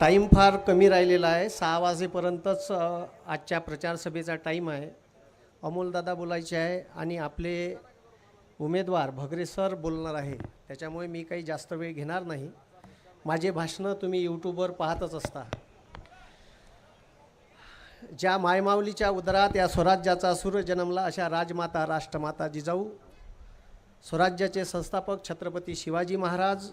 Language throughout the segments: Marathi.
टाईम फार कमी राहिलेला आहे. सहा वाजेपर्यंतच आजच्या प्रचारसभेचा टाईम आहे. अमोलदादा बोलायचे आहे आणि आपले उमेदवार भगरे सर बोलणार आहे. त्याच्यामुळे मी काही जास्त वेळ घेणार नाही. माझे भाषणं तुम्ही यूट्यूबवर पाहतच असता. ज्या मायमाऊलीच्या उदरात या स्वराज्याचा सूर्य जन्मला अशा राजमाता राष्ट्रमाता जिजाऊ स्वराज्याचे संस्थापक छत्रपती शिवाजी महाराज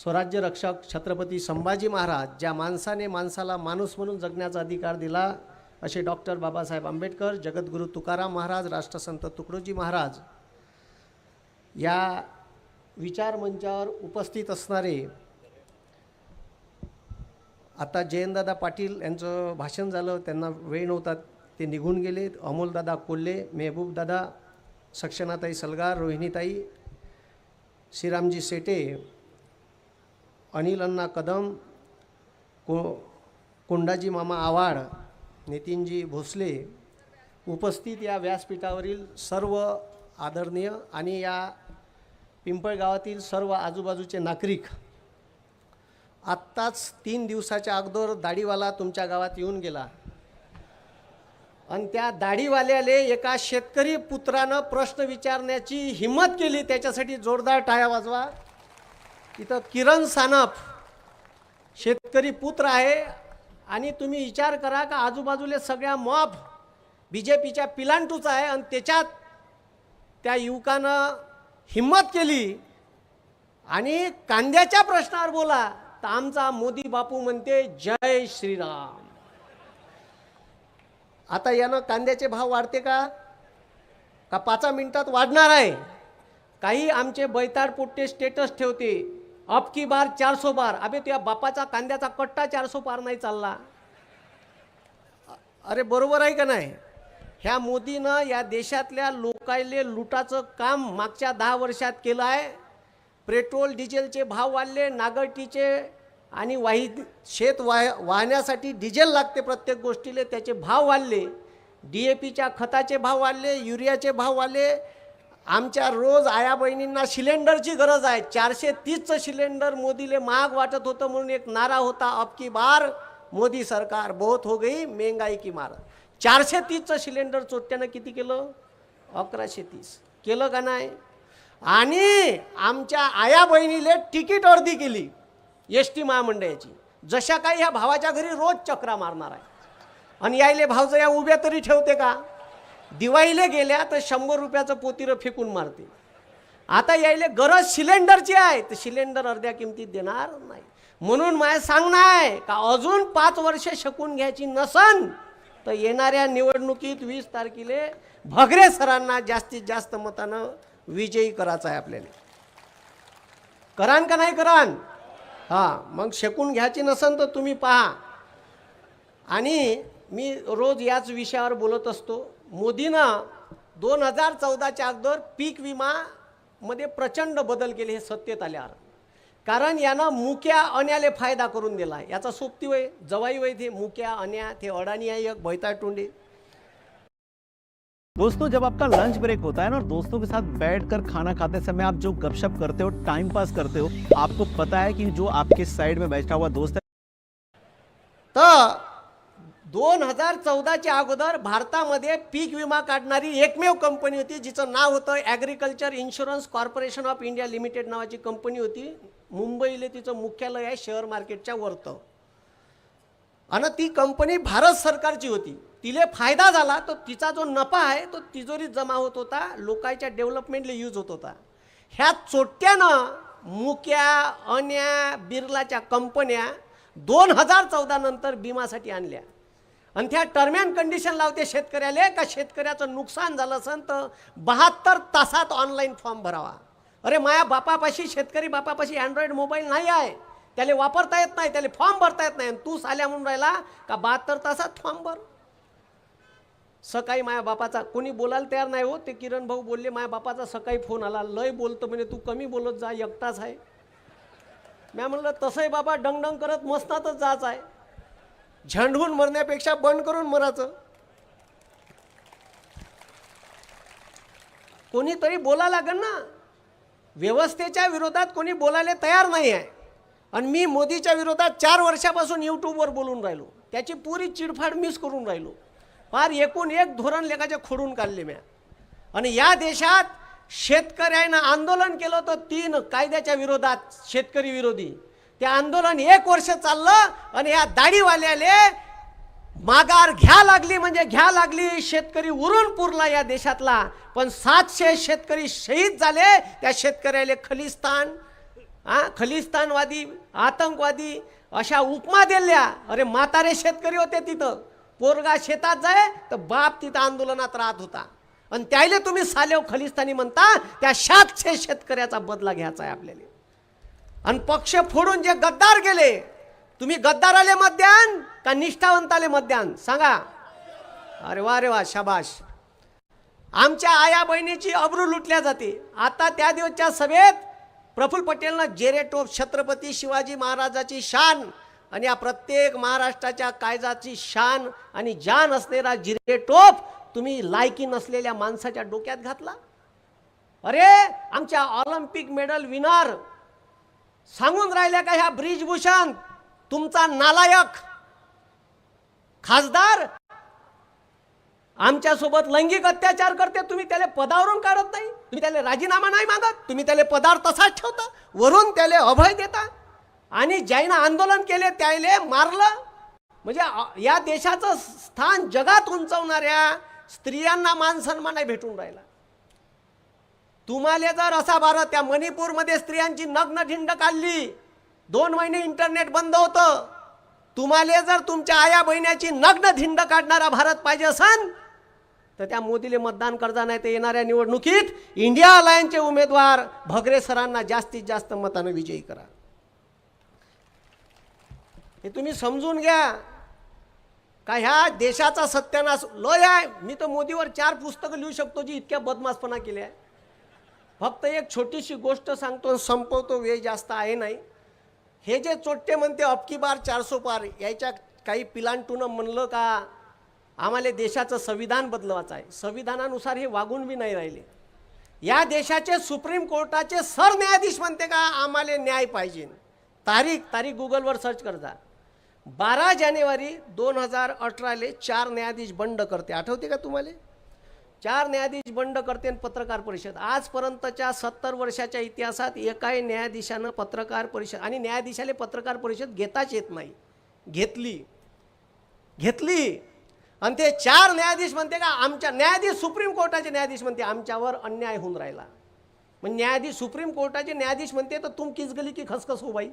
स्वराज्य रक्षक छत्रपती संभाजी महाराज ज्या माणसाने माणसाला माणूस म्हणून जगण्याचा अधिकार दिला असे डॉक्टर बाबासाहेब आंबेडकर जगद्गुरू तुकाराम महाराज राष्ट्रसंत तुकडोजी महाराज. या विचारमंचावर उपस्थित असणारे आता जयंतदादा पाटील यांचं भाषण झालं त्यांना वेळ नव्हता ते निघून गेले. अमोलदादा कोल्हे मेहबूबदादा सक्षनाताई सलगार रोहिणीताई श्रीरामजी सेटे अनिल अण्णा कदम को कोंडाजी मामा आवाड नितीनजी भोसले उपस्थित या व्यासपीठावरील सर्व आदरणीय आणि या पिंपळगावातील सर्व आजूबाजूचे नागरिक आत्ताच तीन दिवसाच्या अगोदर दाढीवाला तुमच्या गावात येऊन गेला. आणि त्या दाढीवाल्याले एका शेतकरी पुत्रानं प्रश्न विचारण्याची हिंमत केली त्याच्यासाठी जोरदार टाळ्या वाजवा. इथं किरण सानप शेतकरी पुत्र आहे. आणि तुम्ही विचार करा का आजूबाजूले सगळ्या मॉब बी जे पीच्या पिलांटूच आहे. आणि त्याच्यात त्या युवकानं हिंमत केली. आणि कांद्याच्या प्रश्नावर बोला. तर आमचा मोदी बापू म्हणते जय श्रीराम. आता यानं कांद्याचे भाव वाढते का? का पाचा मिनिटात वाढणार आहे? काही आमचे बैताड पोट्टे स्टेटस ठेवते. अब की बार चारसो बार. अबे तुझ्या बापाचा कांद्याचा कट्टा चारसो पार नाही चालला. अरे बरोबर आहे का नाही? ह्या मोदीनं या देशातल्या लोकायले लुटाचं काम मागच्या दहा वर्षात केलं आहे. पेट्रोल डिझेलचे भाव वाढले नागरटीचे आणि वाही शेत वाह वाहण्यासाठी डिझेल लागते प्रत्येक गोष्टीले त्याचे भाव वाढले. डी ए पीच्या खताचे भाव वाढले युरियाचे भाव वाढले. आमच्या रोज आया बहिणींना सिलेंडरची गरज आहे. चारशे तीसचं सिलेंडर मोदीले महाग वाटत होतं म्हणून एक नारा होता. अब की बार मोदी सरकार बहुत हो गई महंगाई की मार. चारशे तीसचं सिलेंडर चोट्यानं किती केलं? अकराशे तीस. केलं का नाही? आणि आमच्या आया बहिणीले तिकीट अर्धी केली एस टी महामंडळाची. जशा काही ह्या भावाच्या घरी रोज चक्रा मारणार आहे. आणि यायले भावचं या उभ्या तरी ठेवते का? दिवाळीला गेल्या तर शंभर रुपयाचं पोतीरं फेकून मारते. आता यायले गरज सिलेंडरची आहे तर सिलेंडर अर्ध्या किमतीत देणार नाही. म्हणून माय सांगणं आहे का अजून पाच वर्ष शकून घ्यायची नसन तर येणाऱ्या निवडणुकीत वीस तारखेले भगरे सरांना जास्तीत जास्त मतानं विजयी करायचं आहे आपल्याला. करान का नाही करान? हां मग शेकून घ्यायची नसन तर तुम्ही पहा. आणि मी रोज याच विषयावर बोलत असतो मोदीनं दोन हजार चौदाच्या अगोदर पीक विमामध्ये प्रचंड बदल केले हे सत्तेत आल्यावर. कारण यानं मुक्या अन्याले फायदा करून दिला. याचा सोबती वय जवाई वय ते मुक्या अन्या ते अडाणी आहे एक भैता टोंडे. दोस्तों जब आपका लंच ब्रेक होता है ना और दोस्तों के साथ बैठकर खाना खाते समय आप जो गपशप करते हो टाइम पास करते हो आपको पता है कि जो आपके साइड में बैठा हुआ दोस्त है। तर दोन हजार चौदाच्या अगोदर भारतामध्ये पीक विमा काढणारी एकमेव कंपनी होती जिचं नाव होतं agriculture insurance corporation of India limited नावाची कंपनी होती. मुंबईले तिचं मुख्यालय आहे शेअर मार्केटच्या वरतं. आणि ती कंपनी भारत सरकारची होती. तिले फायदा झाला तो तिचा जो नफा आहे तो तिजोरीत जमा होत होता लोकांच्या डेव्हलपमेंटला यूज होत होता. ह्या चोट्यानं मुक्या अन्या बिर्लाच्या कंपन्या दोन हजार चौदा नंतर बिमासाठी आणल्या. आणि त्या टर्म अँड कंडिशन लावते शेतकऱ्याला का शेतकऱ्याचं नुकसान झालं असेल तर बहात्तर तासात ऑनलाईन फॉर्म भरावा. अरे माया बापापाशी शेतकरी बापापाशी अँड्रॉइड मोबाईल नाही आहे. त्याला वापरता येत नाही त्याला फॉर्म भरता येत नाही. आणि तू साल्या म्हणून राहिला का बहात्तर तासात फॉर्म भर. सकाळी माया बापाचा कोणी बोलायला तयार नाही हो. ते किरण भाऊ बोलले माया बापाचा सकाळी फोन आला. लय बोलतो म्हणजे तू कमी बोलत जा एकटाच आहे. म्या म्हणलं तसंही बाबा डंगडंग करत मस्तातच जायचं आहे. झंडून मरण्यापेक्षा बंद करून मरायचं. कोणीतरी बोला लागेल ना. व्यवस्थेच्या विरोधात कोणी बोलायला तयार नाही आहे आणि मी मोदीच्या विरोधात चार वर्षापासून यूट्यूबवर बोलून राहिलो. त्याची पुरी चिडफाड मिस करून राहिलो. फार एकूण एक धोरण लेखाचे खोडून काढले म्या. आणि या देशात शेतकऱ्यानं आंदोलन केलं तर तीन कायद्याच्या विरोधात शेतकरी विरोधी. ते आंदोलन एक वर्ष चाललं आणि या दाढीवाल्याले माघार घ्या लागली म्हणजे घ्या लागली शेतकरी उरून पुरला या देशातला. पण सातशे शेतकरी शहीद झाले त्या शेतकऱ्याले खलिस्तान हा खलिस्तानवादी आतंकवादी अशा उपमा दिल्या. अरे म्हातारे शेतकरी होते तिथं. पोरगा शेतात जाय तर बाप तिथं आंदोलनात राहत होता. आणि त्याले तुम्ही सालेव खलिस्तानी म्हणता त्या सातशे शेतकऱ्याचा बदला घ्यायचा आहे आपल्याला. आणि पक्ष फोडून जे गद्दार गेले तुम्ही गद्दाराले मत का निष्ठावंताले मत सांगा. अरे वा रे वा शाबाश. आमच्या आया बहिणीची अब्रू लुटल्या जाते. आता त्या दिवसच्या सभेत प्रफुल्ल पटेलनं जेरेटोप छत्रपती शिवाजी महाराजाची शान आणि या प्रत्येक महाराष्ट्राच्या कायद्याची शान आणि जान असलेला जिरेटोप तुम्ही लायकी नसलेल्या माणसाच्या डोक्यात घातला? अरे आमच्या ऑलिम्पिक मेडल विनर सांगून राहिल्या का ह्या ब्रिजभूषण? तुमचा नालायक. खासदार? आमच्यासोबत लैंगिक अत्याचार करते तुम्ही त्याला पदावरून काढत नाही. तुम्ही त्याला राजीनामा नाही मागत. तुम्ही त्याला पदावर तसाच ठेवता. वरून त्याला अभय देता. आणि ज्यानं आंदोलन केले त्याले मारलं. म्हणजे या देशाचं स्थान जगात उंचवणाऱ्या स्त्रियांना मान सन्मान नाही भेटून राहिला. तुम्हाला जर असा भारत त्या मणिपूरमध्ये स्त्रियांची नग्न ढिंड काढली दोन महिने इंटरनेट बंद होतं तुम्हाला जर तुमच्या आया बहिण्याची नग्न धिंड काढणारा भारत पाहिजे असन तर त्या मोदीले मतदान करता नाही तर येणाऱ्या निवडणुकीत इंडिया अलायन्सचे उमेदवार भगरे सरांना जास्तीत जास्त मतानं विजयी करा. हे तुम्ही समजून घ्या. का ह्या देशाचा सत्यानाश लय आहे. मी तर मोदीवर चार पुस्तकं लिहू शकतो जी इतक्या बदमासपणा केल्या. आहे फक्त एक छोटीशी गोष्ट सांगतो संपवतो वेळ जास्त आहे नाही. हे जे चोट्टे म्हणते अबकी बार चारसो पार याच्या काही पिलांटून म्हणलं का आम्हाला देशाचं संविधान बदलवायचं आहे. संविधानानुसार हे वागून बी नाही राहिले. या देशाचे सुप्रीम कोर्टाचे सरन्यायाधीश म्हणते का आम्हाला न्याय पाहिजे. तारीख तारीख गुगलवर सर्च करता बारा जानेवारी दोन हजार अठराले चार न्यायाधीश बंड करते. आठवते का तुम्हाला? चार न्यायाधीश बंड करते आणि पत्रकार परिषद. आजपर्यंतच्या सत्तर वर्षाच्या इतिहासात एकाही न्यायाधीशानं पत्रकार परिषद आणि न्यायाधीशाला पत्रकार परिषद घेताच येत नाही. घेतली. घेतली. आणि ते चार न्यायाधीश म्हणते का आमच्या न्यायाधीश सुप्रीम कोर्टाचे न्यायाधीश म्हणते आमच्यावर अन्याय होऊन राहिला. मग न्यायाधीश सुप्रीम कोर्टाचे न्यायाधीश म्हणते तर तुम किस गली की खसखस हो बाई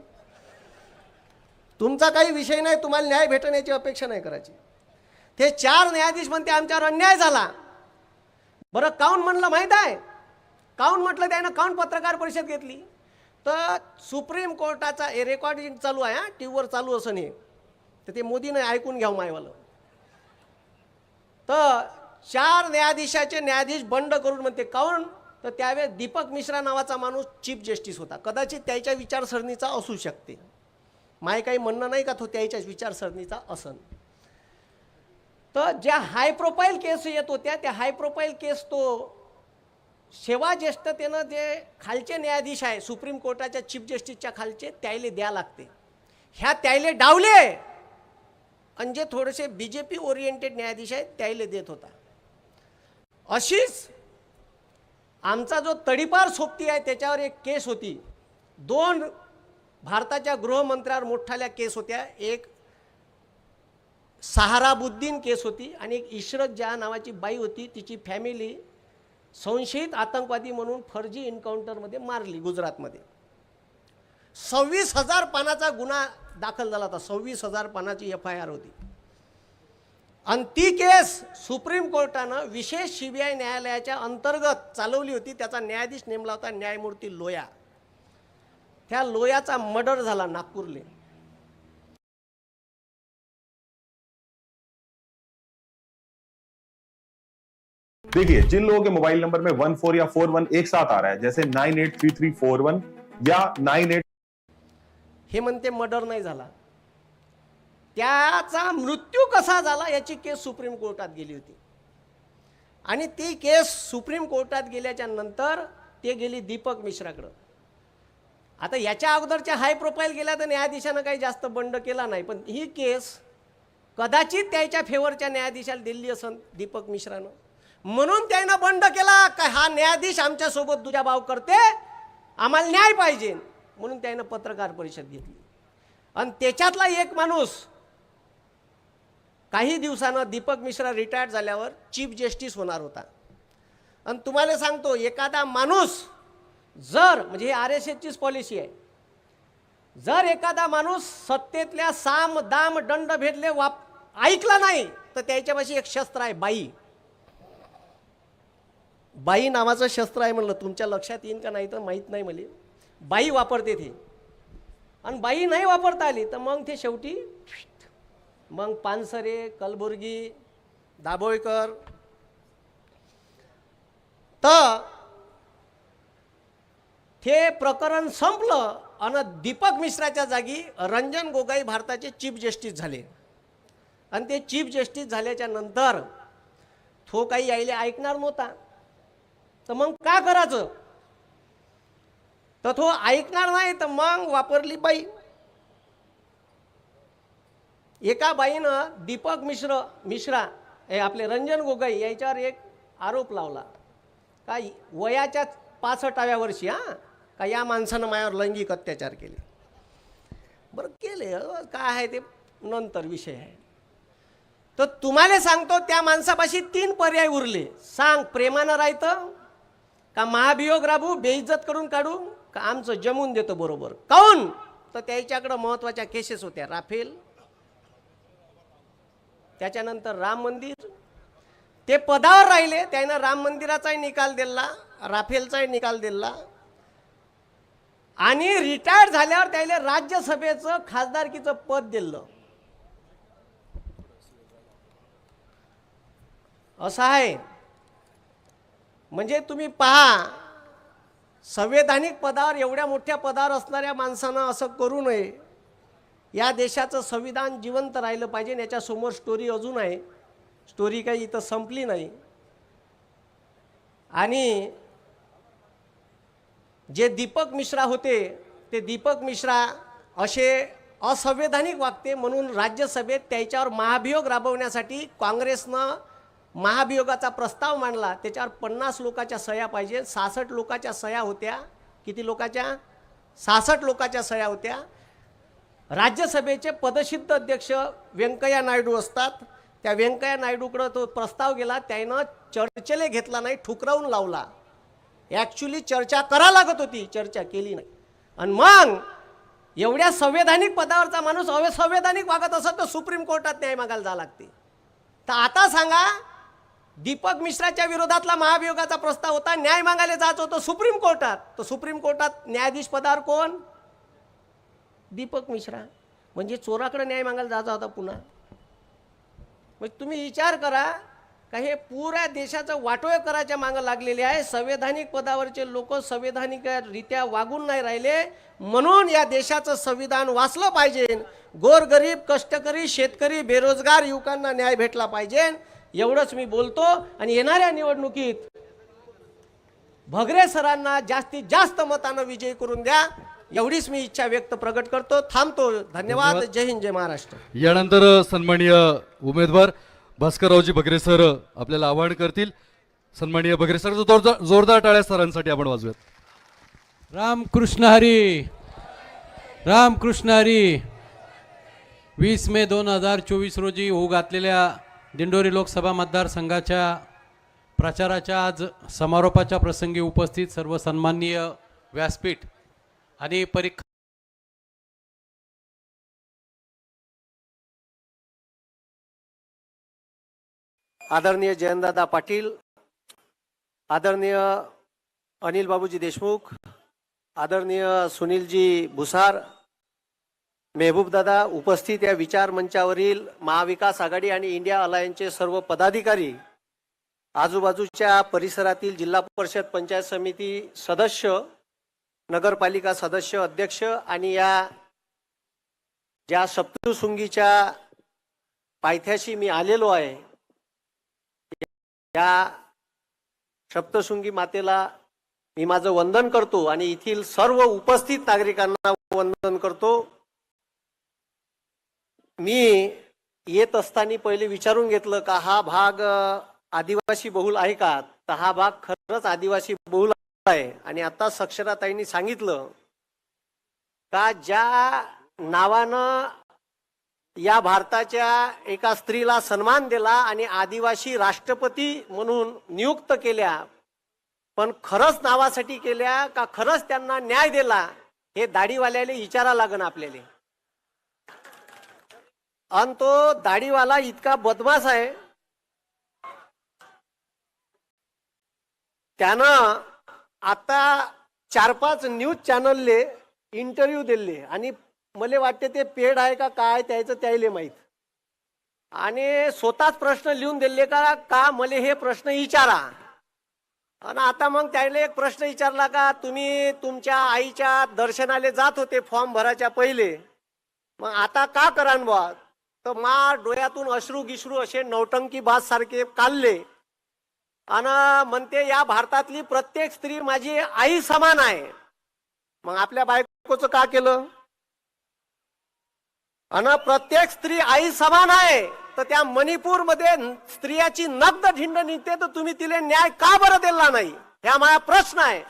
तुमचा काही विषय नाही तुम्हाला न्याय भेटण्याची अपेक्षा नाही करायची. ते चार न्यायाधीश म्हणते आमच्यावर अन्याय झाला. बरं काऊन म्हणलं माहीत आहे? काऊन म्हटलं त्यानं काऊन पत्रकार परिषद घेतली? तर सुप्रीम कोर्टाचा हे रेकॉर्डिंग चालू आहे हा? टी व्हीवर चालू असं नाही. तर ते मोदीनं ऐकून घ्यावं हो मायवालं. तर चार न्यायाधीशाचे न्यायाधीश बंड करून म्हणते काऊन? तर त्यावेळेस दीपक मिश्रा नावाचा माणूस चीफ जस्टिस होता. कदाचित त्याच्या विचारसरणीचा असू शकते. माय काही म्हणणं नाही का तो त्याच्याच विचारसरणीचा असन? तर ज्या हाय प्रोफाईल केस येत होत्या त्या हाय प्रोफाईल केस तो सेवा ज्येष्ठतेनं जे खालचे न्यायाधीश आहे सुप्रीम कोर्टाच्या चीफ जस्टिसच्या खालचे त्याले द्या लागते. ह्या त्याले डावले. आणि जे थोडेसे बी जे पी ओरिएंटेड न्यायाधीश आहेत त्याले देत होता. अशीच आमचा जो तडीपार सोबती आहे त्याच्यावर एक केस होती. दोन भारताच्या गृहमंत्र्यावर मोठाल्या केस होत्या. एक सहाराबुद्दीन केस होती आणि एक इशरत ज्या नावाची बाई होती तिची फॅमिली संशयित आतंकवादी म्हणून फर्जी एन्काउंटरमध्ये मारली गुजरातमध्ये. सव्वीस हजार पानाचा गुन्हा दाखल झाला होता. सव्वीस हजार पानाची एफ आय आर होती. आणि ती केस सुप्रीम कोर्टानं विशेष सी बी आय न्यायालयाच्या अंतर्गत चालवली होती. त्याचा न्यायाधीश नेमला होता न्यायमूर्ती लोया. त्या लोयाचा मर्डर झाला नागपूरले. देखिए जिन लोगों के मोबाइल नंबर में वन फोर या फोर वन एक साथ आ रहा है जैसे nine eight three three four one या नाइन एट हे म्हणते मर्डर नाही झाला. त्याचा मृत्यू कसा झाला याची केस सुप्रीम कोर्टात गेली होती. आणि ती केस सुप्रीम कोर्टात गेल्याच्यानंतर ते गेली दीपक मिश्राकडं. आता याच्या अगोदरच्या हाय प्रोफाईल गेल्या तर न्यायाधीशानं काही जास्त बंड केला नाही पण ही केस कदाचित त्याच्या फेवरच्या न्यायाधीशाला दिली असन दीपक मिश्रानं. म्हणून त्यानं बंड केला. का हा न्यायाधीश आमच्यासोबत दुजाभाव करते? आम्हाला न्याय पाहिजे. म्हणून त्यानं पत्रकार परिषद घेतली. आणि त्याच्यातला एक माणूस काही दिवसानं दीपक मिश्रा रिटायर्ड झाल्यावर चीफ जस्टिस होणार होता. आणि तुम्हाला सांगतो एखादा माणूस जर म्हणजे ही आर एस एसचीच पॉलिसी आहे. जर एखादा माणूस सत्तेतल्या साम दाम दंड भेदले वाप ऐकला नाही तर त्याच्यापाशी एक शस्त्र आहे बाई. बाई नावाचं शस्त्र आहे म्हणलं तुमच्या लक्षात येईन का नाही तर माहीत नाही मला. बाई वापरते ते. आणि बाई नाही वापरता आली तर मग ते शेवटी मग पानसरे कलबुर्गी दाभोळकर. तर ते प्रकरण संपलं आणि दीपक मिश्राच्या जागी रंजन गोगाई भारताचे चीफ जस्टिस झाले. आणि ते चीफ जस्टिस झाल्याच्यानंतर तो काही यायले ऐकणार नव्हता. तर मग का करायचं? तर तो ऐकणार नाही तर मग वापरली बाई. एका बाईनं दीपक मिश्र मिश्रा हे आपले रंजन गोगाई याच्यावर एक आरोप लावला. का वयाच्या पासष्टाव्या वर्षी हां? का या माणसानं माझ्यावर लैंगिक अत्याचार केले. बरं केले हो. काय आहे ते? नंतर विषय आहे. तर तुम्हाला सांगतो त्या माणसापाशी तीन पर्याय उरले. सांग प्रेमानं राहतं का महाभियोग राबू बेइज्जत करून काढू? का आमचं जमून देतो बरोबर? काऊन? तर त्याच्याकडं महत्त्वाच्या केसेस होत्या. राफेल. त्याच्यानंतर राम मंदिर. ते पदावर राहिले. त्यानं राम मंदिराचाही निकाल दिला. राफेलचाही निकाल दिला. आणि रिटायर झाल्यावर त्याला राज्यसभेचं खासदारकीचं पद दिलं. असं आहे. म्हणजे तुम्ही पहा संवैधानिक पदावर एवढ्या मोठ्या पदावर असणाऱ्या माणसानं असं करू नये. या देशाचं संविधान जिवंत राहिलं पाहिजे याच्यासमोर स्टोरी अजून आहे. स्टोरी काही इथं संपली नाही. आणि जे दीपक मिश्रा होते ते दीपक मिश्रा असे असंवैधानिक वागते म्हणून राज्यसभेत त्याच्यावर महाभियोग राबवण्यासाठी काँग्रेसनं महाभियोगाचा प्रस्ताव मांडला त्याच्यावर पन्नास लोकाच्या सह्या पाहिजे सहासष्ट लोकाच्या सह्या होत्या. किती लोकाच्या? सहासष्ट लोकाच्या सह्या होत्या. राज्यसभेचे पदसिद्ध अध्यक्ष व्यंकय्या नायडू असतात. त्या व्यंकय्या नायडूकडं तो प्रस्ताव गेला. त्यानं चर्चेले घेतला नाही ठुकरावून लावला. ॲक्च्युली चर्चा करा लागत होती चर्चा केली नाही. आणि मग एवढ्या संवैधानिक पदावरचा माणूस अवसंवैधानिक वागत असत तर सुप्रीम कोर्टात न्याय मागायला जावं लागते. तर आता सांगा दीपक मिश्राच्या विरोधातला महाभियोगाचा प्रस्ताव होता न्याय मागायला जायचं होतं सुप्रीम कोर्टात. तर सुप्रीम कोर्टात न्यायाधीश पदावर कोण? दीपक मिश्रा. म्हणजे चोराकडे न्याय मागायला जायचा होता पुन्हा. मग तुम्ही विचार करा का हे पुऱ्या देशाचं वाटोळ करायच्या मागं लागलेले आहे? संवैधानिक पदावरचे लोक संवैधानिकरित्या वागून नाही राहिले म्हणून या देशाचं संविधान वाचलं पाहिजे. गोरगरीब कष्टकरी शेतकरी बेरोजगार युवकांना न्याय भेटला पाहिजे. एवढंच मी बोलतो आणि येणाऱ्या निवडणुकीत भगरे सरांना जास्तीत जास्त मतानं विजयी करून द्या एवढीच मी इच्छा व्यक्त प्रकट करतो. थांबतो. धन्यवाद. जय हिंद जय महाराष्ट्र. यानंतर सन्माननीय उमेदवार भास्कररावजी बगरे सर आपल्याला आवाहन करतील. सन्माननीय बगरे सर जोरदार जोरदार टाळ्या सरांसाठी आपण वाजूयात रामकृष्ण हरी रामकृष्ण हरी. वीस मे दोन हजार चोवीस रोजी होऊ घातलेल्या दिंडोरी लोकसभा मतदारसंघाच्या प्रचाराच्या आज समारोपाच्या प्रसंगी उपस्थित सर्व सन्माननीय व्यासपीठ आणि परीक्षा आदरणीय जयंतदादा पाटील आदरणीय अनिल बाबूजी देशमुख आदरणीय सुनीलजी भुसार मेहबूब दादा उपस्थित या विचार मंचावरील महाविकास आघाडी आणि इंडिया अलायन्सचे सर्व पदाधिकारी आजूबाजूच्या परिसरातील जिल्हा परिषद पंचायत समिती सदस्य नगरपालिका सदस्य अध्यक्ष आणि या ज्या सप्तशृंगीच्या पायथ्याशी मी आलेलो आहे या सप्तशृंगी मातेला मी माझं वंदन करतो आणि येथील सर्व उपस्थित नागरिकांना वंदन करतो. मी येत असताना पहिले विचारून घेतलं का हा भाग आदिवासी बहुल आहे का? तर हा भाग खरंच आदिवासी बहुल आहे. आणि आता सक्षराताईंनी सांगितलं का ज्या नावानं या भारताच्या एका स्त्रीला सन्मान दिला आणि आदिवासी राष्ट्रपती म्हणून नियुक्त केल्या पण खरंच नावासाठी केल्या का खरंच त्यांना न्याय दिला हे दाढीवाल्याला विचारा लागन आपल्याला. आणि तो दाढीवाला इतका बदमाश आहे. त्यानं आता चार पाच न्यूज चॅनलले इंटरव्ह्यू दिले आणि मला वाटते ते पेड आहे का काय त्याचं त्याले माहीत. आणि स्वतःच प्रश्न लिहून दिले का का मला हे प्रश्न विचारा आणि आता मग त्याला एक प्रश्न विचारला का तुम्ही तुमच्या आईच्या दर्शनाला जात होते फॉर्म भरायच्या पहिले. मग आता का करान बा तर मा डोळ्यातून अश्रू गिश्रू असे नौटंकी बाज सारखे काढले आणि म्हणते या भारतातली प्रत्येक स्त्री माझी आई समान आहे. मग आपल्या बायकोचं का केलं? आणि प्रत्येक स्त्री आई समान आहे. तर त्या मणिपूरमध्ये स्त्रियाची नग्न ढिंड निघते तर तुम्ही तिला न्याय का बरं दिला नाही? ह्या माझा प्रश्न आहे.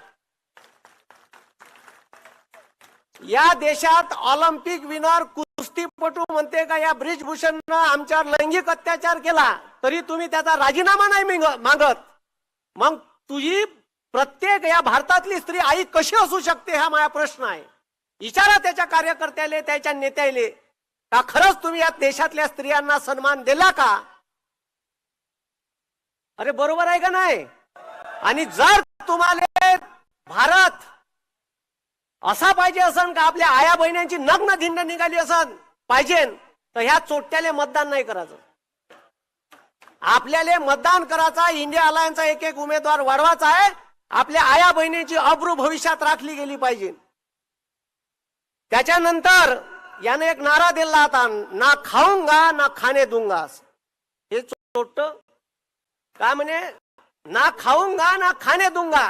या देशात ऑलिम्पिक विनर कुस्तीपटू म्हणते का या ब्रिजभूषण आमच्यावर लैंगिक अत्याचार केला तरी तुम्ही त्याचा राजीनामा नाही मागत. मग तुझी प्रत्येक या भारतातली स्त्री आई कशी असू शकते हा माझा प्रश्न आहे. विचारा त्याच्या कार्यकर्त्याले त्याच्या नेत्याले का खरंच तुम्ही या देशातल्या स्त्रियांना सन्मान दिला का? अरे बरोबर आहे का नाही? आणि जर तुम्हाला भारत असा पाहिजे असन का आपल्या आया बहिण्यांची नग्न धिंड निघाली असन? पाहिजे तर ह्या चोट्याले मतदान नाही करायचं. आपल्याला मतदान करायचा इंडिया अलायन्सचा एक एक उमेदवार वाढवायचा आहे आपल्या आया बहिणीची अब्रू भविष्यात राखली गेली पाहिजे. त्याच्यानंतर याने एक नारा दिला होता ना खाऊंगा ना खाणे दुंगा हे चोट काय म्हणे? ना खाऊंगा ना खाणे दुंगा.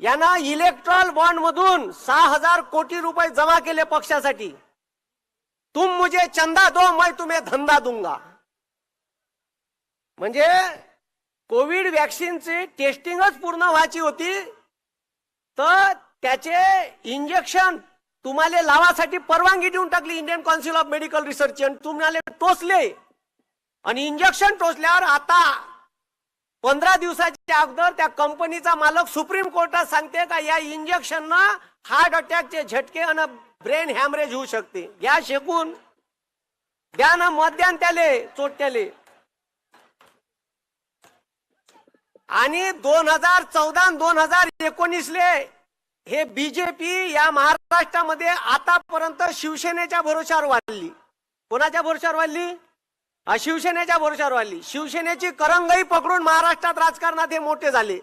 यांना इलेक्ट्रॉल बॉन्ड मधून सहा हजार कोटी रुपये जमा केले पक्षासाठी. तुम मुझे चंदा दो मैं तुम्हें धंदा दूंगा। म्हणजे कोविड व्हॅक्सिनची टेस्टिंगच पूर्ण व्हायची होती तर त्याचे इंजेक्शन तुम्हाला लावासाठी परवानगी देऊन टाकली Indian council of medical research आणि तुम्हाला टोचले. आणि इंजेक्शन टोचल्यावर आता पंधरा दिवसाच्या अगोदर त्या कंपनीचा मालक सुप्रीम कोर्टात सांगते का या इंजेक्शन हार्ट अटॅकचे झटके आणि ब्रेन हॅमरेज होऊ शकते. घ्या शेकून द्या ना मत त्याले. चोट्याले आणि दोन हजार चौदा दोन हजार एकोणीसले हे बीजेपी या महाराष्ट्रामध्ये आतापर्यंत शिवसेनेच्या भरोशावर वाढली. कोणाच्या भरोशावर वाढली? शिवसेनेच्या भरोशावर वाढली. शिवसेनेची करंगई पकडून महाराष्ट्रात राजकारणात हे मोठे झाले.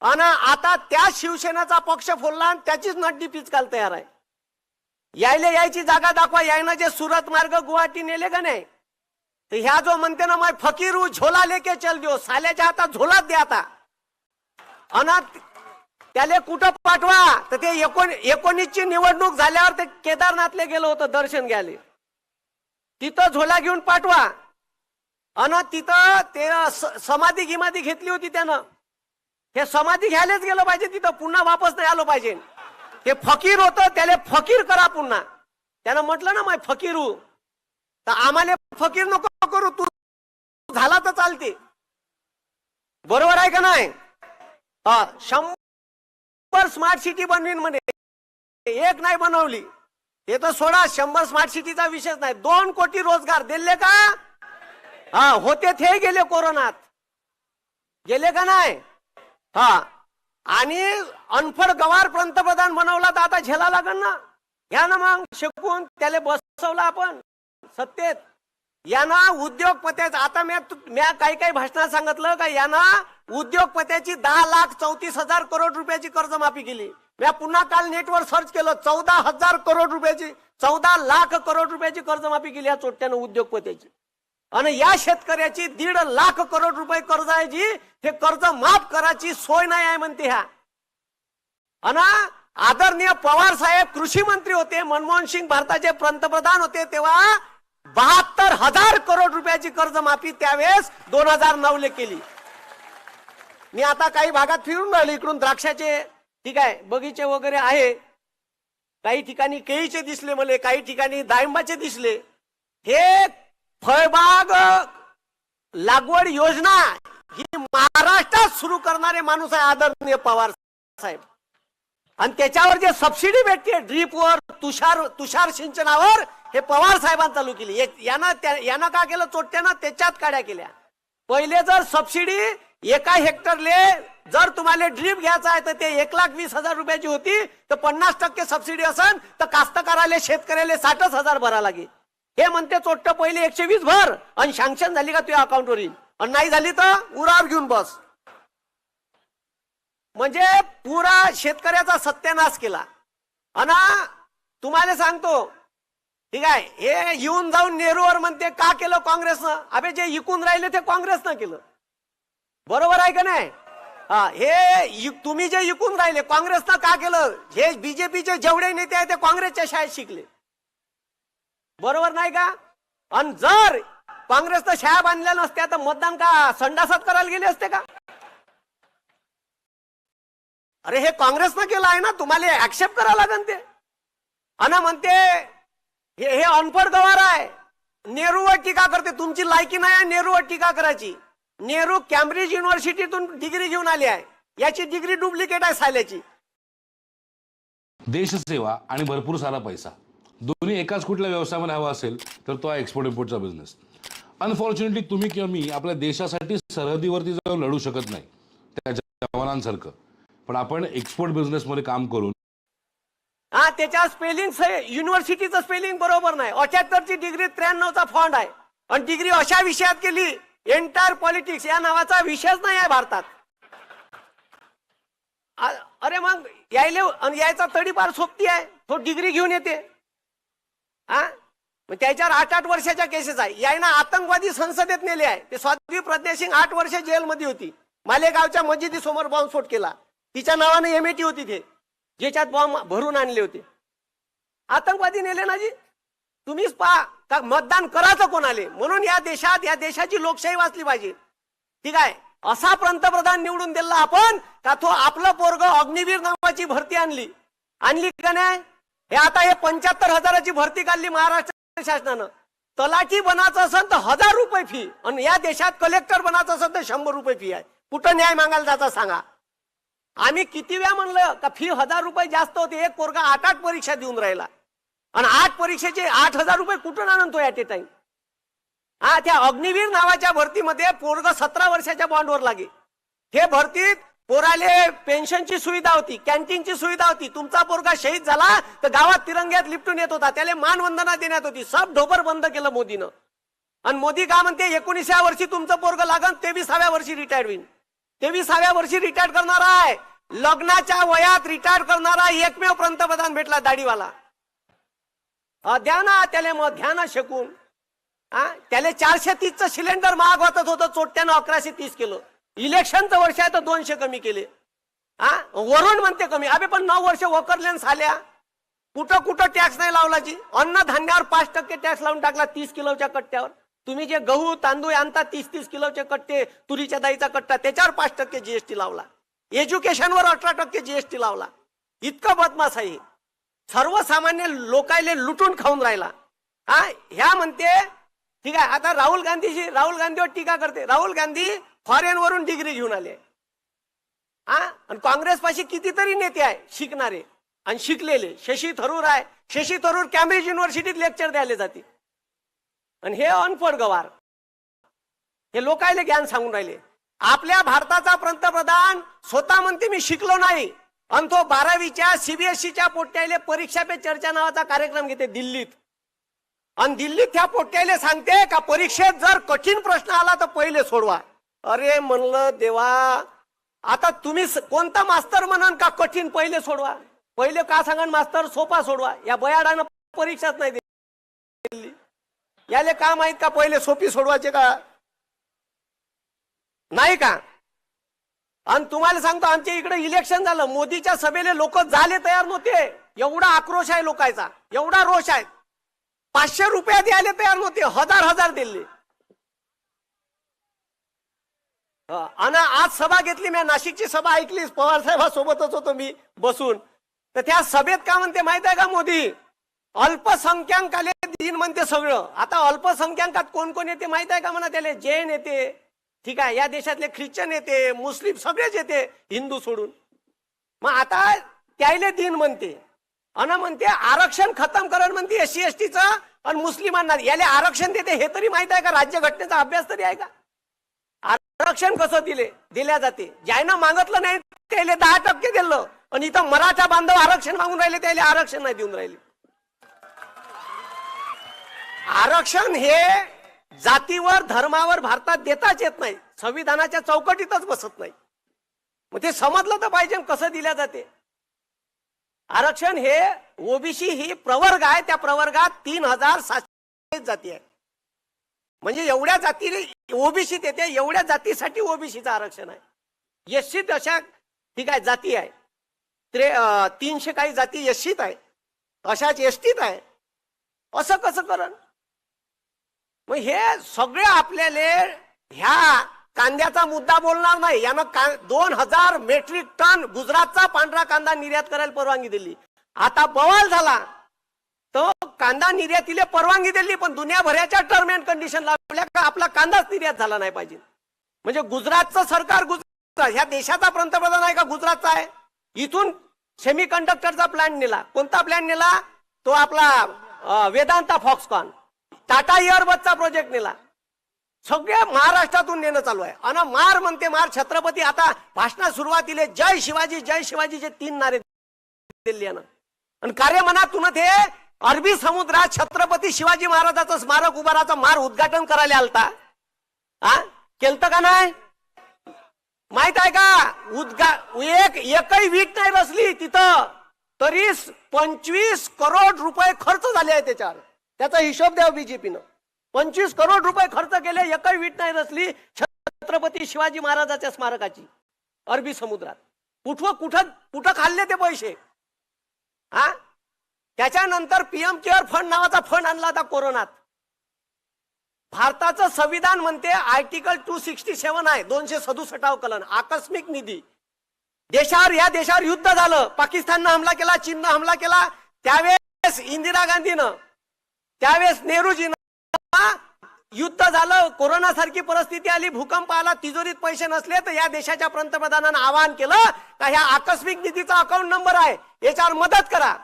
आणि आता त्या शिवसेनेचा पक्ष फोडला आणि त्याचीच नड्डी पिचकाल तयार आहे. यायला यायची जागा दाखवा यायनं जे सुरत मार्ग गुवाहाटी नेले का नाही? तर ह्या जो म्हणते ना मग फकीरू झोला लेके चल देऊ साल्याच्या आता झोलाच द्या आता. अनाथ त्याले कुठं पाठवा? तर ते एकोण एकोणीसची निवडणूक झाल्यावर ते केदारनाथले गेलं होतं दर्शन घ्यायला. तिथं झोला घेऊन पाठवा. अन तिथं ते स- समाधी गिमाधी घेतली होती त्यानं. हे समाधी घ्यायलाच गेलं पाहिजे तिथं पुन्हा वापस नाही आलो पाहिजे. हे फकीर होतं त्याला फकीर करा पुन्हा. त्यानं म्हटलं ना माय फकीरू तर आम्हाला फकीर नको करू तू झाला तर चालते. बरोबर आहे का नाही? हा शंभर स्मार्ट सिटी बनवीन म्हणे. एक नाही बनवली. हे तर सोडा शंभर स्मार्ट सिटीचा विषयच नाही. दोन कोटी रोजगार दिले का? हा होते थे गेले कोरोनात. गेले का नाही? हा. आणि अनफड गवार पंतप्रधान बनवला तर आता झेला लागल ना. या ना मग शिकून त्याला बसवलं आपण. सत्तेत. यांना उद्योगपत्याच आता मी म्या काही काही भाषणात सांगितलं का यांना उद्योगपत्याची दहा लाख चौतीस हजार करोड रुपयाची कर्जमाफी केली. मी पुन्हा काल नेटवर सर्च केलं चौदा हजार करोड रुपयाची चौदा लाख करोड रुपयाची कर्जमाफी केली या चोट्यानं उद्योगपत्याची. आणि या शेतकऱ्याची दीड लाख करोड रुपये कर्ज आहे जी हे कर्ज माफ करायची सोय नाही आहे म्हणते ह्या. आणि आदरणीय पवार साहेब कृषी मंत्री होते मनमोहन सिंग भारताचे पंतप्रधान होते तेव्हा बहात्तर हजार करोड रुपयाची कर्जमाफी त्यावेळेस दोन हजार नऊ केली. मी आता काही भागात फिरून राहिलो इकडून द्राक्षाचे ठीक आहे बगीचे वगैरे आहे. काही ठिकाणी केळीचे दिसले मला काही ठिकाणी डाळिंबाचे दिसले. हे फळबाग लागवड योजना ही महाराष्ट्रात सुरू करणारे माणूस आहे आदरणीय पवार साहेब. आणि त्याच्यावर जे सबसिडी भेटते ड्रीपवर तुषार तुषार सिंचनावर हे पवार साहेबांनी चालू केली. यानं यानं का केलं? चोट्यानं त्याच्यात काड्या केल्या. पहिले जर सबसिडी एका हेक्टरले जर तुम्हाला ड्रीप घ्यायचा आहे तर ते एक लाख वीस हजार रुपयाची होती तर पन्नास टक्के सबसिडी असेल तर कास्तकाराले शेतकऱ्याला साठच हजार भरा लागेल. हे म्हणते चोट्ट पहिले एकशे वीस भर. आणि सँक्शन झाली का तुझ्या अकाउंटवर येईल आणि नाही झाली तर उरावर घेऊन बस. म्हणजे पुरा शेतकऱ्याचा सत्यानाश केला. आणि तुम्हाला सांगतो ठीक आहे हे येऊन जाऊन नेहरूवर म्हणते का केलं काँग्रेसनं? अबे जे इकून राहिले ते काँग्रेसनं केलं. बरोबर आहे का नाही? हा हे तुम्ही जे इकून राहिले काँग्रेसनं का केलं? हे बीजेपीचे जेवढे नेते आहेत ते काँग्रेसच्या शाळेत शिकले. बरोबर नाही का? आणि जर काँग्रेसनं शाळा बांधल्या नसत्या तर मतदान का संडासात करायला गेले असते का? अरे हे काँग्रेसनं केलं आहे ना तुम्हाला ऍक्सेप्ट करावं लागेल ते. आणि म्हणते हे हे अनपढ गवार आहे. नेहरूवर टीका करते तुमची लायकी नाही आहे नेहरूवर टीका करायची. नेहरू कॅम्ब्रिज युनिव्हर्सिटीतून डिग्री घेऊन आली आहे. याची डिग्री डुप्लिकेट आहे साल्याची. देशसेवा आणि भरपूर सारा पैसा. दोन्ही एकाच कुठल्या व्यवसायामध्ये हवा असेल तर तो आहे एक्सपोर्ट इम्पोर्टचा बिझनेस अनफॉर्च्युनेटली तुम्ही किंवा मी आपल्या देशासाठी सरहदीवरती जाऊन लढू शकत नाही त्या जवानांसारखं. पण आपण एक्सपोर्ट बिझनेसमध्ये काम करून हा त्याच्या स्पेलिंग युनिव्हर्सिटीचं स्पेलिंग बरोबर नाही. अठ्याहत्तरची डिग्री त्र्याण्णवचा फॉन्ड आहे. आणि डिग्री अशा विषयात केली एंटायर पॉलिटिक्स या नावाचा विषयच नाही आहे भारतात. अरे मग यायले आणि यायचा तडीपार सोपती आहे. तो डिग्री घेऊन येते. हा? मग त्याच्यावर आठ आठ वर्षाच्या केसेस आहे. यांना आतंकवादी संसदेत नेले आहे. ते स्वाती प्रज्ञा सिंग आठ वर्ष जेलमध्ये होती. मालेगावच्या मस्जिदी समोर बॉम्बस्फोट केला. तिच्या नावाने एमएटी होती ते. ज्याच्यात बॉम्ब भरून आणले होते. आतंकवादी नेले ना जी? तुम्हीच पहा. का मतदान करायचं कोणाले म्हणून या देशात या देशाची लोकशाही वाचली पाहिजे. ठीक आहे? असा पंतप्रधान निवडून दिला आपण का तो आपलं पोरग अग्निवीर नावाची भरती आणली. आणली का नाही? हे आता हे पंच्याहत्तर हजाराची भरती काढली महाराष्ट्र शासनानं. तलाठी बनायचं असेल तर हजार रुपये फी आणि या देशात कलेक्टर बनायचं असेल तर शंभर रुपये फी आहे. कुठं न्याय मागायला जाता सांगा. आम्ही किती वेळा म्हणलं का फी हजार रुपये जास्त होते एक पोरगा आठ आठ परीक्षा देऊन राहिला. आणि आठ परीक्षेचे आठ हजार रुपये कुठून आणतो या ए टाइम हा त्या अग्निवीर नावाच्या भरतीमध्ये पोरग सतरा वर्षाच्या बॉन्डवर लागे. हे भरतीत पोराले पेन्शनची सुविधा होती कॅन्टीनची सुविधा होती. तुमचा पोरगा शहीद झाला तर गावात तिरंग्यात लिपटून येत होता. त्याला मानवंदना देण्यात होती. सब ढोबर बंद केलं मोदीनं. आणि मोदी का म्हणते एकोणीसाव्या वर्षी तुमचं पोरग लागन तेवीसाव्या वर्षी रिटायर्ड होईल तेवीसाव्या वर्षी रिटायर्ड करणारा आहे. लग्नाच्या वयात रिटायर्ड करणारा एकमेव पंतप्रधान भेटला दाढीवाला. अ, द्या ना त्याला मग घ्या ना शकून. हा त्याला चारशे तीसचं सिलेंडर महाग वाटत होतं. चोट्यानं अकराशे तीस किलो. इलेक्शनचं वर्ष आहे तर दोनशे कमी केले. हा? वरून म्हणते कमी. अबे पण नऊ वर्ष वकरलेन झाल्या. कुठं कुठं टॅक्स नाही लावला जी अन्नधान्यावर पाच टक्के टॅक्स लावून टाकला तीस किलोच्या कट्ट्यावर. तुम्ही जे गहू तांदूळ आणता तीस तीस किलोचे कट्टे तुरीच्या दाईचा कट्टा त्याच्यावर पाच टक्के जीएसटी लावला. एज्युकेशनवर अठरा टक्के जीएसटी लावला. इतकं बदमाश आहे सर्वसामान्य लोकायले लुटून खाऊन राहिला. हा? ह्या म्हणते ठीक आहे आता राहुल गांधीशी राहुल गांधीवर टीका करते. राहुल गांधी फॉरेन वरून डिग्री घेऊन आले. हा आणि काँग्रेस पाशी कितीतरी नेते आहे शिकणारे आणि शिकलेले. शशी थरूर आहे. शशी थरूर कॅम्ब्रिज युनिव्हर्सिटीत लेक्चर द्यायला जाते. आणि हे अनपड गवार. हे लोकायले ज्ञान सांगून राहिले. आपल्या भारताचा पंतप्रधान स्वतः म्हणते मी शिकलो नाही. आणि तो बारावीच्या सीबीएसईच्या पोट्याले परीक्षा पे चर्चा नावाचा कार्यक्रम घेते दिल्लीत. आणि दिल्लीत त्या पोट्याले सांगते का परीक्षेत जर कठीण प्रश्न आला तर पहिले सोडवा. अरे म्हणलं देवा आता तुम्ही कोणता मास्तर म्हणान का कठीण पहिले सोडवा? पहिले का सांगा मास्तर सोपा सोडवा. या बयाडानं परीक्षाच नाही दिली. याले का माहीत का पहिले सोपी सोडवायचे का? नाही का? आणि तुम्हाला सांगतो आमच्या इकडे इलेक्शन झालं. मोदीच्या सभेले लोक झाले तयार नव्हते. एवढा आक्रोश आहे लोकांचा. एवढा रोष आहे. पाचशे रुपया द्यायला तयार नव्हते. हजार हजार दिले. आणि आज सभा घेतली मी नाशिकची सभा ऐकली पवार साहेबांसोबतच होतो मी बसून. तर त्या सभेत का म्हणते माहीत आहे का मोदी? अल्पसंख्याकाले दिन म्हणते सगळं. आता अल्पसंख्याकात कोण कोण येते माहीत आहे का म्हणा त्याले? जैन येते. ठीक आहे या देशातले ख्रिश्चन येते मुस्लिम सगळेच येते हिंदू सोडून. मग आता त्याले दिन म्हणते. अन म्हणते आरक्षण खतम करण म्हणते एस सी एस टीचं आणि मुस्लिमांना. याले आरक्षण देते हे तरी माहीत आहे का? राज्यघटनेचा अभ्यास तरी आहे का? आरक्षण कसं दिले? दिल्या जाते. ज्यानं मागितलं नाही त्याला दहा टक्के दिलं. आणि इथं मराठा बांधव आरक्षण मागून राहिले त्याला आरक्षण नाही देऊन राहिले. आरक्षण हे जातीवर धर्मावर भारतात देताच येत नाही. संविधानाच्या चौकटीतच बसत नाही. मग ते समजलं तर पाहिजे कसं दिल्या जाते. आरक्षण हे ओबीसी ही प्रवर्ग आहे त्या प्रवर्गात तीन हजार सातशे जाती आहे म्हणजे एवढ्या जातीने ओबीसीत येते एवढ्या जातीसाठी ओबीसीचं आरक्षण आहे. यश्चित अशा ठीक आहे जाती आहे. त्रे तीनशे काही जाती यश्चित आहे. अशाच एसटीत आहे. असं कसं करण? मग हे सगळे आपल्याला ह्या कांद्याचा मुद्दा बोलणार नाही. यानं का दोन हजार मेट्रिक टन गुजरातचा पांढरा कांदा निर्यात करायला परवानगी दिली. आता बवाल झाला. तो कांदा निर्यातीला परवानगी दिली पण दुनियाभराच्या टर्म अँड कंडिशन लावल्या का आपला कांदाच निर्यात झाला नाही पाहिजे. म्हणजे गुजरातचं सरकार गुजरात ह्या देशाचा पंतप्रधान आहे का गुजरातचा आहे? इथून सेमी कंडक्टरचा प्लॅन नेला. कोणता प्लॅन नेला? तो आपला वेदांता फॉक्सकॉन टाटा इयरबसचा प्रोजेक्ट नेला. सगळ्या महाराष्ट्रातून नेणं चालू आहे. आणि मार म्हणते मार छत्रपती आता भाषणा सुरुवातीले जय शिवाजी जय शिवाजीचे तीन नारे दिले आणि कार्यमनातूनच हे ते अरबी समुद्रात छत्रपती शिवाजी महाराजाचं स्मारक उभाराचं मार उद्घाटन करायला आलता. हा केलत का नाही? माहीत आहे का? उद्घा एक एकही वीट नाही बसली तिथं. तरी पंचवीस करोड रुपये खर्च झाले आहे त्याच्यावर. त्याचा हिशोब द्या बीजेपीनं पंचवीस करोड रुपये खर्च केले एकही वीट नाही रचली छत्रपती शिवाजी महाराजाच्या स्मारकाची. अरबी समुद्रात. कुठं कुठं कुठं खाल्ले ते पैसे? हा त्याच्यानंतर पीएम केअर फंड नावाचा फंड आणला होता कोरोनात. भारताचं संविधान म्हणते आर्टिकल टू सिक्स्टी सेव्हन आहे दोनशे सदुसष्टाव कलन आकस्मिक निधी. देशावर या देशावर युद्ध झालं. पाकिस्ताननं हमला केला चीननं हमला केला. त्यावेळेस इंदिरा गांधीनं त्यावेळेस नेहरूजीनं युद्ध झालं कोरोना सारखी परिस्थिती आली भूकंप आला तिजोरीत पैसे नसले तर या देशाच्या पंतप्रधानांना आवाहन केलं का ह्या आकस्मिक निधीचा अकाउंट नंबर आहे. याच्यावर मदत करा.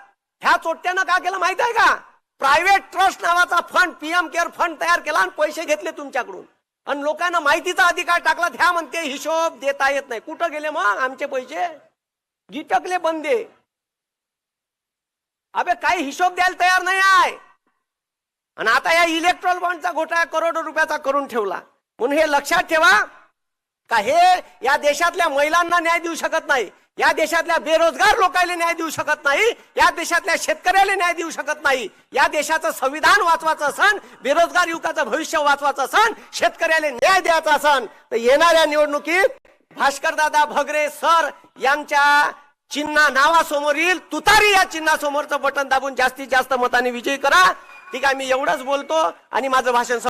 ह्या चोट्यानं का केलं माहीत आहे का? प्रायव्हेट ट्रस्ट नावाचा फंड पीएम केअर फंड तयार केला आणि पैसे घेतले तुमच्याकडून. आणि लोकांना माहितीचा अधिकार टाकला ह्या म्हणते हिशोब देता येत नाही. कुठं गेले मग आमचे पैसे? गिटकले बंदे. अबे काही हिशोब द्यायला तयार नाही आहे. आणि आता या इलेक्ट्रॉल बॉन्डचा घोटाळा करोडो रुपयाचा करून ठेवला. म्हणून हे लक्षात ठेवा का हे या देशातल्या महिलांना न्याय देऊ शकत नाही. या देशातल्या बेरोजगार लोकांना न्याय देऊ शकत नाही या देशातल्या शेतकऱ्याला न्याय देऊ शकत नाही या देशाचं संविधान वाचवायचं असन बेरोजगार युवकाचं भविष्य वाचवायचं असन शेतकऱ्याला न्याय द्यायचा असन तर येणाऱ्या निवडणुकीत भास्करदादा भगरे सर यांच्या चिन्हा नावासमोरील तुतारी या चिन्हासमोरचं बटन दाबून जास्तीत जास्त मताने विजयी करा. ठीक आहे मी एवढंच बोलतो आणि माझं भाषण